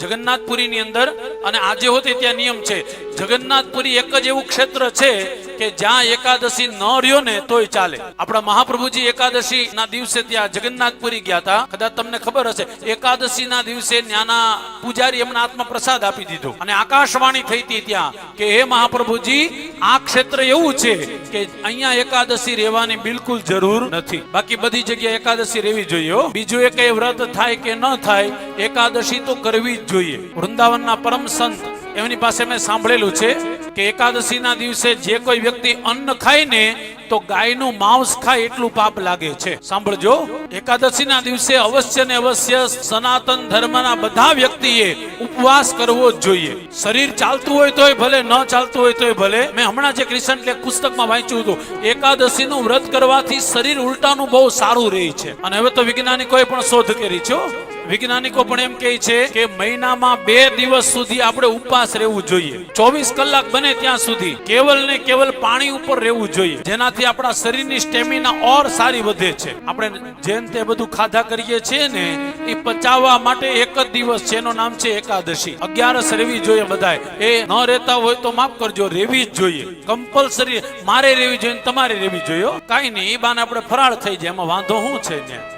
જગન્નાથપુરીની અંદર અને આજે હોતે ત્યાં નિયમ છે. જગન્નાથપુરી એક જ એવું ક્ષેત્ર છે કે જ્યાં એકાદશી ન રહ્યો ને તોય ચાલે. આપણા મહાપ્રભુજી એકાદશી ના દિવસે ત્યાં જગન્નાથપુરી ગયા હતા. કદાચ તમને ખબર હશે એકાદશી ના દિવસે ન્યાના પૂજારી એમના હાથમાં પ્રસાદ આપી દીધો. અને આકાશવાણી થઈ હતી ત્યાં કે, હે મહાપ્રભુજી, આ ક્ષેત્ર એવું છે કે અહીંયા એકાદશી રહેવાની બિલકુલ જરૂર નથી. બાકી બધી જગ્યાએ એકાદશી રહેવી જોઈએ બીજું એ કઈ વ્રત થાય કે ન થાય, એકાદશી તો કરવી જ જોઈએ. વૃંદાવનના પરમ સંત એમની પાસે મેં સાંભળેલું છે કે એકાદશીના દિવસે જે કોઈ વ્યક્તિ અન્ન ખાય ને તો ગાયનું માંસ ખાય એટલું પાપ લાગે છે. સાંભળજો. એકાદશીના દિવસે અવશ્ય ને અવશ્ય સનાતન ધર્મના બધા વ્યક્તિએ ઉપવાસ કરવો જ જોઈએ. શરીર ચાલતું હોય તોય ભલે, ન ચાલતું હોય તોય ભલે. મેં હમણાં જે એક લેખ પુસ્તકમાં વાંચ્યું હતું. એકાદશીનું વ્રત કરવાથી શરીર ઉલટાનું બહુ સારું રહે છે. અને હવે તો વૈજ્ઞાનિકોએ પણ શોધ કરી છે. વૈજ્ઞાનિકો પણ એમ કહે છે કે મહિનામાં બે દિવસ સુધી આપણે ઉપવાસ રહેવું જોઈએ. ચોવીસ કલાક બને ત્યાં સુધી કેવલ ને કેવલ પાણી ઉપર રહેવું જોઈએ. જેનાથી આપણા શરીરની સ્ટેમિના ઓર સારી વધે છે. આપણે જેમ તે બધું ખાધા કરીએ છીએ ને, એ પચાવવા માટે એક જ દિવસ છે. એનું નામ છે એકાદશી. અગિયારસ રહેવી જોઈએ બધાય એ ન રહેતા હોય તો માફ કરજો, રહેવી જ જોઈએ. કમ્પલસરી મારે રહેવી જોઈએ તમારે રહેવી જોઈએ. કાંઈ નહીં, એ બાને આપણે ફરાળ થઈ જાય. એમાં વાંધો શું છે ને?